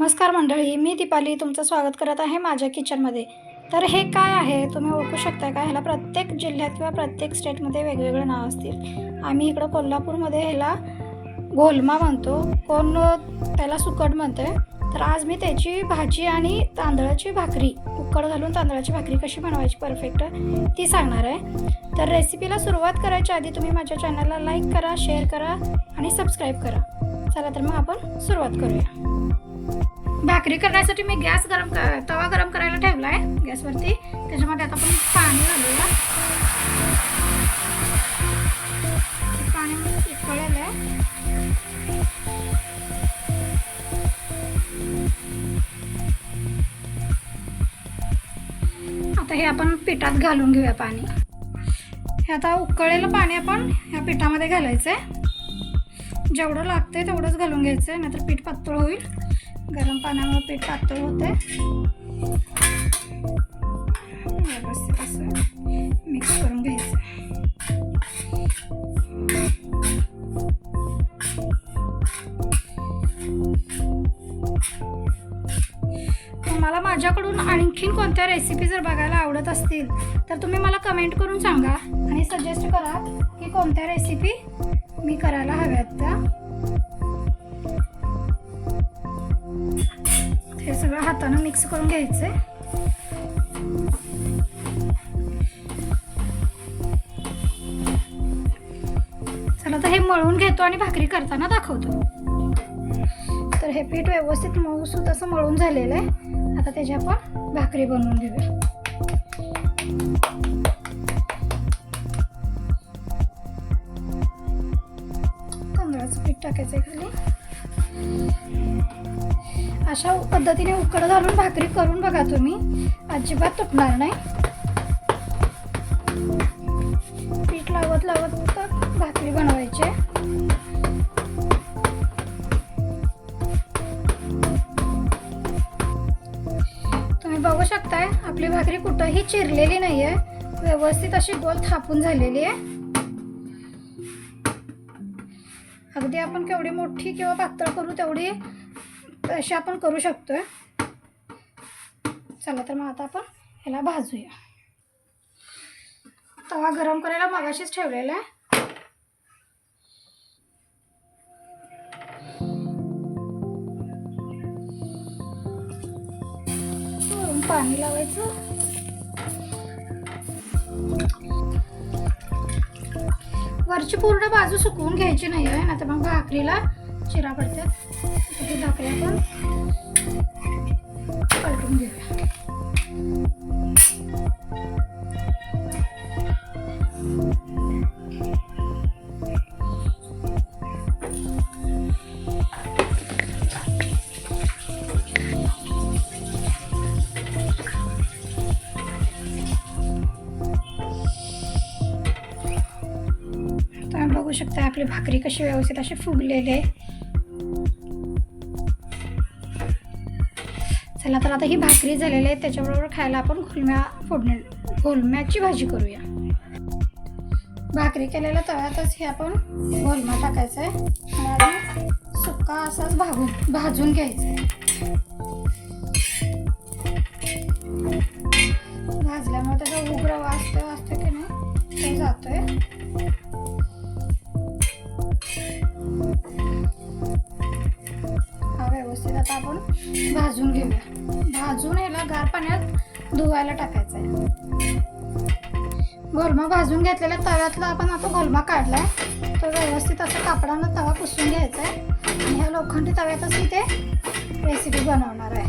नमस्कार मंडळी मी दीपाली तुमचं स्वागत करत आहे माझ्या किचनमध्ये. तर हे काय आहे तुम्ही ओळखू शकता का? ह्याला प्रत्येक जिल्ह्यात किंवा प्रत्येक स्टेटमध्ये वेगवेगळं नाव असतील. आम्ही इकडं कोल्हापूरमध्ये ह्याला गोलमा म्हणतो. कोण त्याला सुकट म्हणते तर आज मी त्याची भाजी आणि तांदळाची भाकरी उकड घालून तांदळाची भाकरी कशी बनवायची परफेक्ट ती सांगणार आहे. तर रेसिपीला सुरुवात करायच्या आधी तुम्ही माझ्या चॅनलला लाईक करा शेअर करा आणि सबस्क्राईब करा. चला तर मग आपण सुरुवात करूया. भाकरी करण्यासाठी मी गॅस गरम क- तवा गरम करायला ठेवला आहे गॅसवरती. त्याच्यामध्ये आता आपण पाणी घालूया. पाणी उकळलेलं आहे. आता हे आपण पिठात घालून घेऊया पाणी. हे आता उकळलेलं पाणी आपण ह्या पिठामध्ये घालायचं आहे जेवढं लागतंय तेवढंच घालून घ्यायचं आहे नाहीतर पीठ पातळ होईल. गरम पाण्यामुळे पीठ पातळ होते व्यवस्थित असं मिक्स करून घ्यायचं. मला माझ्याकडून आणखीन कोणत्या रेसिपी जर बघायला आवडत असतील तर तुम्ही मला कमेंट करून सांगा. आणि सजेस्ट करा की कोणत्या रेसिपी मी करायला हव्यात त्या. हे सगळं हातानं मिक्स करून घ्यायचं आहे चला तर हे मळून घेतो आणि भाकरी करताना दाखवतो. तर हे पीठ व्यवस्थित मऊसूत असं मळून झालेलं आहे. आता त्याची आपण भाकरी बनवून घेऊया. तांदळाचं पीठ टाकायचं आहे खाली. अशा पद्धतीने उकड घालून भाकरी करून बघा तुम्ही. अजिबात तुटणार नाही. पीठ लावत लावत भाकरी बनवायची आहे. तुम्ही बघू शकताय आपली भाकरी कुठंही चिरलेली नाहीये. व्यवस्थित अशी गोल थापून झालेली आहे. अगदी आपण केवढी मोठी किंवा पातळ करू तेवढी अशी आपण करू शकतोय. चला तर मग आता आपण ह्याला भाजूया. तवा गरम करायला मगाशीच ठेवलेला आहे. पाणी लावायचं. वरची पूर्ण बाजू सुकवून घ्यायची नाही आहे ना तर मग भाकरीला चिरा पडतात आपण पलटून घेऊया. तुम्ही बघू शकता आपली भाकरी कशी व्यवस्थित अशी फुगलेली आहे. चला तर आता ही भाकरी झालेली आहे त्याच्याबरोबर खायला आपण घोलम्या फोडणी घोलम्याची भाजी करूया. भाकरी केलेल्या तव्यातच हे आपण घोलमा टाकायचं आहे आणि सुक्का असाच भागून भाजून घ्यायचं आहे भाजल्यामुळे त्याचा उग्र वाजतोय वाजतोय की नाही ते जातोय. हा व्यवस्थित आता आपण भाजून घेऊया. भाजून ह्याला गार पाण्यात धुवायला टाकायचं आहे. गोलमा भाजून घेतलेल्या तव्यातला आपण आता गोलमा काढलाय. तो व्यवस्थित असं कापडानं तवा पुसून घ्यायचा आहे. आणि ह्या लोखंडी तव्यातच मी ते रेसिपी बनवणार आहे.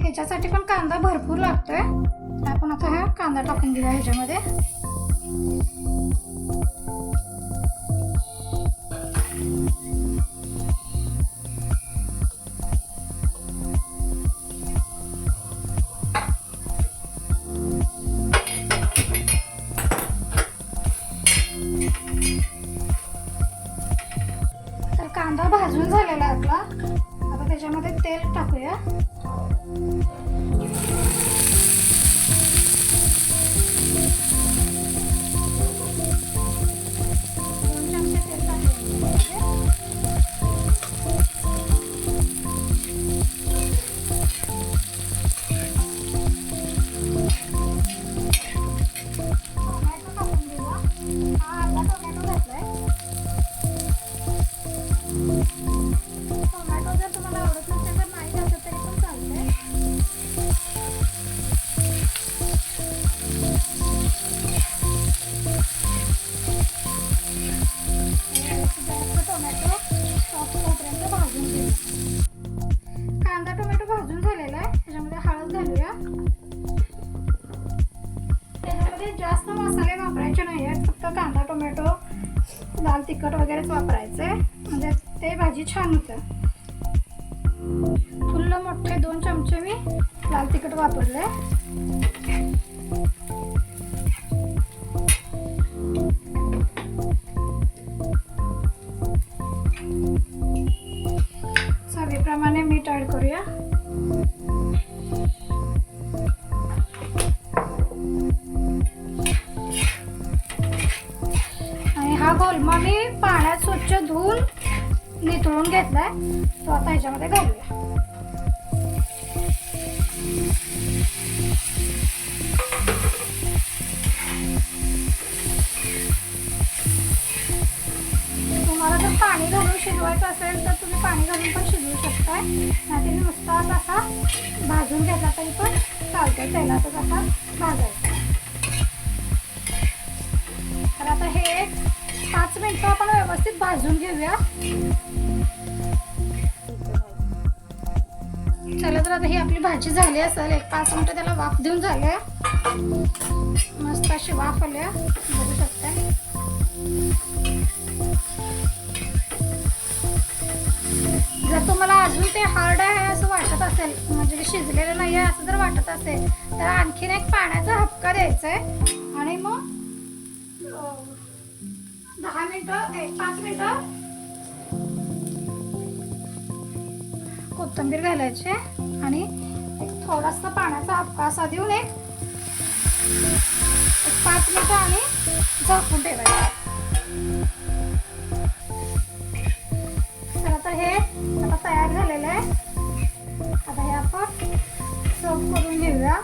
ह्याच्यासाठी पण कांदा भरपूर लागतोय. आपण आता हा कांदा टाकून दिला ह्याच्यामध्ये. मध्ये जास्त मसाले वापरायचे नाही आहेत फक्त कांदा टोमॅटो लाल तिखट वगैरेच वापरायचे. म्हणजे ते भाजी छान होते. फुल्ल मोठे दोन चमचे मी लाल तिखट वापरले. हा गोलमा मी पाण्यात स्वच्छ धुवून नितळून घेतलाय. तो आता ह्याच्यामध्ये घालूया. तुम्हाला जर पाणी घालून शिजवायचं असेल तर तुम्ही पाणी घालून पण शिजवू शकताय. नाहीतर नुसता असा भाजून घेतला तरी पण चालतोय. तेलातच असा भाजायचा तर आता हे एक पाच मिनिटं आपण व्यवस्थित भाजून घेऊया. चला तर आता ही आपली भाजी झाली असेल. एक पाच मिनटं त्याला वाफ देऊन झाल्या. मस्त अशी वाफ आल्या. बघू शकता जर तुम्हाला अजून ते हार्ड आहे असं वाटत असेल म्हणजे शिजलेलं नाही आहे असं जर वाटत असेल तर आणखीन एक पाण्याचा हपका द्यायचा आहे आणि मग दहा मिनिटं एक पाच मिनिटं. कोथिंबीर घालायची आणि एक थोडासा पाण्याचा हपका असा देऊन एक एक पाच मिनिटं आणि झाकून ठेवायचं. तर आता हे आता तयार झालेलं आहे. आता हे आपण सर्व करून घेऊया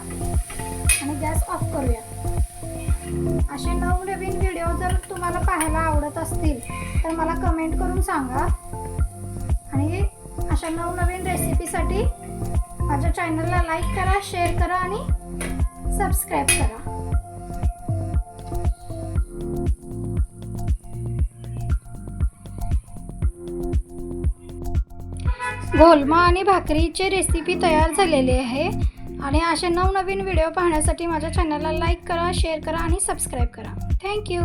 आणि गॅस ऑफ करूया. असे नवनवीन व्हिडिओ जर तुम्हाला पाहायला आवडत असतील तर मला कमेंट करून सांगा. आणि अशा नवनवीन रेसिपीसाठी माझ्या चॅनलला लाईक करा शेअर करा आणि सबस्क्राईब करा. गोलमा आणि भाकरीची रेसिपी तयार झालेली आहे. आणि असे नवनवीन व्हिडिओ पाहण्यासाठी माझ्या चॅनलला लाईक करा शेअर करा आणि सबस्क्राईब करा. थँक्यू